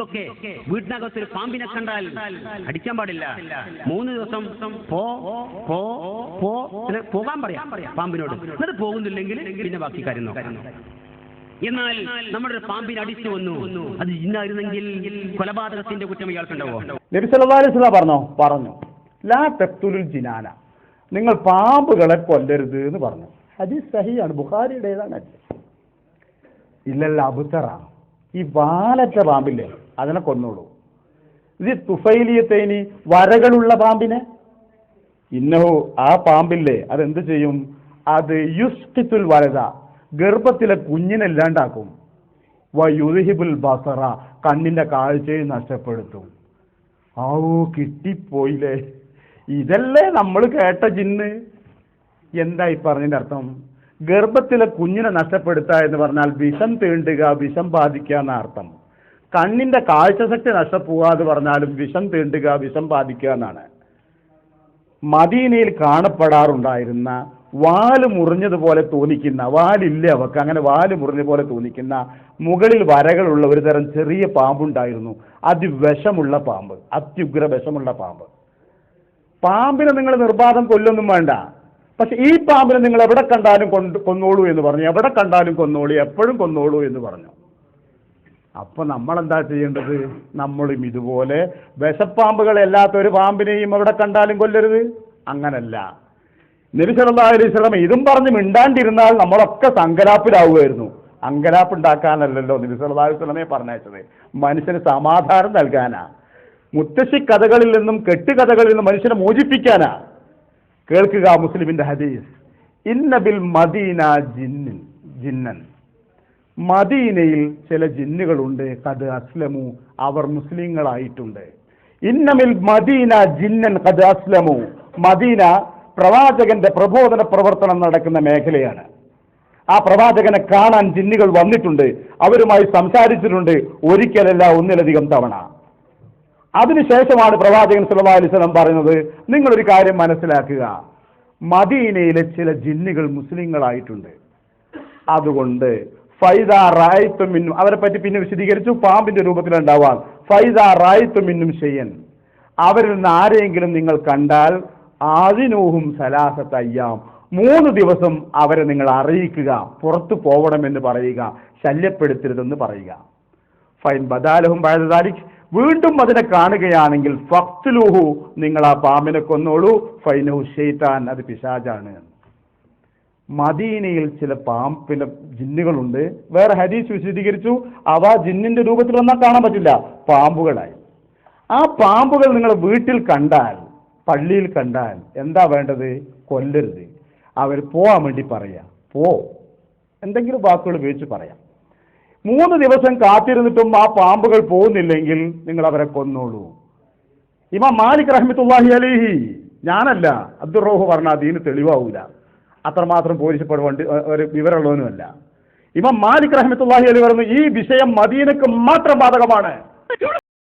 എന്തൊക്കെ വീട്ടിനകത്ത് ഒരു പാമ്പിനെ കണ്ടാൽ അടിക്കാൻ പാടില്ല. മൂന്ന് ദിവസം പോ പോ പോ പോകാൻ പറയാം പാമ്പിനോട്. എന്നിട്ട് പോകുന്നില്ലെങ്കിൽ പിന്നെ ബാക്കി കാര്യം നോക്കാം. എന്നാൽ നമ്മുടെ ഒരു പാമ്പിനെ അടിച്ചു വന്നു അത് ഇന്നായിരുന്നെങ്കിൽ കൊലപാതകത്തിന്റെ കുറ്റം ഇയാൾക്കുണ്ടാവോ നബി സല്ലല്ലാഹു പറഞ്ഞോ? പറഞ്ഞു. ലാ തഖ്തുലുൽ ജിനാന. നിങ്ങൾ പാമ്പുകളെ കൊല്ലരുത് എന്ന് പറഞ്ഞു. ഹദീസ് സഹിയാണ് ബുഖാരിയുടേതാണ്. ഇല്ലല്ല അബുത്തറ ഈ വാലറ്റ പാമ്പില്ലേ അതിനെ കൊന്നോളൂ. ഇത് തുഫൈലിയത്തേനി വരകളുള്ള പാമ്പിനെ? ഇന്നഹോ ആ പാമ്പില്ലേ അതെന്ത് ചെയ്യും? അത് യുസ്കിത്തുൽ വരത ഗർഭത്തിലെ കുഞ്ഞിനെ ഇല്ലാണ്ടാക്കും. വയുഹിബുൽ ബസറ കണ്ണിന്റെ കാഴ്ചയെ നഷ്ടപ്പെടുത്തും. ഓ കിട്ടിപ്പോയില്ലേ. ഇതല്ലേ നമ്മൾ കേട്ട ജിന്ന്. എന്തായി പറഞ്ഞതിന്റെ അർത്ഥം? ഗർഭത്തിലെ കുഞ്ഞിനെ നഷ്ടപ്പെടുത്തുക എന്ന് പറഞ്ഞാൽ വിഷം തീണ്ടുക വിഷം ബാധിക്കുക എന്ന അർത്ഥം. കണ്ണിന്റെ കാഴ്ചശക്തി നഷ്ടപ്പോവുക എന്ന് പറഞ്ഞാലും വിഷം തീണ്ടുക വിഷം ബാധിക്കുക എന്നാണ്. മദീനയിൽ കാണപ്പെടാറുണ്ടായിരുന്ന വാൽ മുറിഞ്ഞതുപോലെ തോന്നിക്കുന്ന വാലില്ല അവക്ക് അങ്ങനെ വാൽ മുറിഞ്ഞ പോലെ തോന്നിക്കുന്ന മുകളിൽ വരകളുള്ള ഒരു തരം ചെറിയ പാമ്പുണ്ടായിരുന്നു. അതിവിഷമുള്ള പാമ്പ് അത്യുഗ്ര വിഷമുള്ള പാമ്പ്. പാമ്പിനെ നിങ്ങൾ നിർബാധം കൊല്ലൊന്നും വേണ്ട. പക്ഷെ ഈ പാമ്പിനെ നിങ്ങൾ എവിടെ കണ്ടാലും കൊണ്ട് കൊന്നോളൂ എന്ന് പറഞ്ഞു. എവിടെ കണ്ടാലും കൊന്നോളൂ. എപ്പോഴും കൊന്നോളൂ എന്ന് പറഞ്ഞു. അപ്പൊ നമ്മൾ എന്താ ചെയ്യേണ്ടത്? നമ്മളും ഇതുപോലെ വിഷപ്പാമ്പുകൾ അല്ലാത്ത ഒരു പാമ്പിനെയും എവിടെ കണ്ടാലും കൊല്ലരുത്. അങ്ങനല്ല. നബി സല്ലല്ലാഹു അലൈഹി ഇതും പറഞ്ഞ് മിണ്ടാണ്ടിരുന്നാൽ നമ്മളൊക്കെ സങ്കലാപ്പിലാവുമായിരുന്നു. അങ്കലാപ്പ് ഉണ്ടാക്കാനല്ലല്ലോ നബി സല്ലല്ലാഹു അലൈഹി വസല്ലമയെ പറഞ്ഞയച്ചത്. മനുഷ്യന് സമാധാനം നൽകാനാ. മുത്തശ്ശി കഥകളിൽ നിന്നും കെട്ടുകഥകളിൽ നിന്നും മനുഷ്യനെ മോചിപ്പിക്കാനാ. കേൾക്കുക മുസ്ലിമിന്റെ ഹദീസ്. ഇന്നബിൽ മദീന ജിന്നിൻ ജിന്നൻ. മദീനയിൽ ചില ജിന്നുകളുണ്ട്. കത് അസ്ലമു അവർ മുസ്ലിങ്ങളായിട്ടുണ്ട്. ഇന്നമിൽ മദീന ജിന്നൻ കത് അസ്ലമു. മദീന പ്രവാചകന്റെ പ്രബോധന പ്രവർത്തനം നടക്കുന്ന മേഖലയാണ്. ആ പ്രവാചകനെ കാണാൻ ജിന്നുകൾ വന്നിട്ടുണ്ട്. അവരുമായി സംസാരിച്ചിട്ടുണ്ട്. ഒരിക്കലല്ല ഒന്നിലധികം തവണ. അതിനുശേഷമാണ് പ്രവാചകൻ സല്ലല്ലാഹു അലൈഹി വസല്ലം പറയുന്നത് നിങ്ങളൊരു കാര്യം മനസ്സിലാക്കുക. മദീനയിലെ ചില ജിന്നുകൾ മുസ്ലിങ്ങളായിട്ടുണ്ട്. അതുകൊണ്ട് ഫൈദ റായ്ത്തുമിന്നും അവരെ പറ്റി പിന്നെ വിശദീകരിച്ചു പാമ്പിന്റെ രൂപത്തിലുണ്ടാവാം ഫൈദ റായിത്തു മിന്നും ചെയ്യൻ അവരിൽ നിന്ന് ആരെങ്കിലും നിങ്ങൾ കണ്ടാൽ ആദിനൂഹും സലാസത്ത് അയ്യാം. മൂന്ന് ദിവസം അവരെ നിങ്ങൾ അറിയിക്കുക പുറത്തു പോകണമെന്ന് പറയുക ശല്യപ്പെടുത്തരുതെന്ന് പറയുക. ഫൈൻ ബദാലഹും ബഴതാലിക് വീണ്ടും അതിനെ കാണുകയാണെങ്കിൽ ഫക്തുലൂഹു നിങ്ങൾ ആ പാമ്പിനെ കൊന്നോളൂ. ഫൈനു ഷെയ്ത്താൻ അത് പിശാജാണ്. മദീനയിൽ ചില പാമ്പിന്റെ ജിന്നുകളുണ്ട്. വേറെ ഹരീസ് വിശദീകരിച്ചു. അവ ജിന്നിന്റെ രൂപത്തിൽ ഒന്നാ കാണാൻ പറ്റില്ല. പാമ്പുകളായി. ആ പാമ്പുകൾ നിങ്ങൾ വീട്ടിൽ കണ്ടാൽ പള്ളിയിൽ കണ്ടാൽ എന്താ വേണ്ടത്? കൊല്ലരുത്. അവർ പോവാൻ വേണ്ടി പറയാ. പോ. എന്തെങ്കിലും വാക്കുകൾ ഉപയോഗിച്ച് പറയാം. മൂന്ന് ദിവസം കാത്തിരുന്നിട്ടും ആ പാമ്പുകൾ പോകുന്നില്ലെങ്കിൽ നിങ്ങൾ അവരെ കൊന്നോളൂ. ഇമാം മാലിക് റഹ്മത്തുല്ലാഹി അലിഹി ഞാനല്ല അബ്ദുൾ റോഹു പറഞ്ഞ അതിന് തെളിവാവൂല. അത്രമാത്രം പോലീസപ്പെടുവേണ്ട ഒരു വിവരമുള്ളവനുമല്ല. ഇമാം മാലിക് റഹ്മത്തുല്ലാഹി അലി പറഞ്ഞു ഈ വിഷയം മദീനക്ക് മാത്രം ബാധകമാണ്.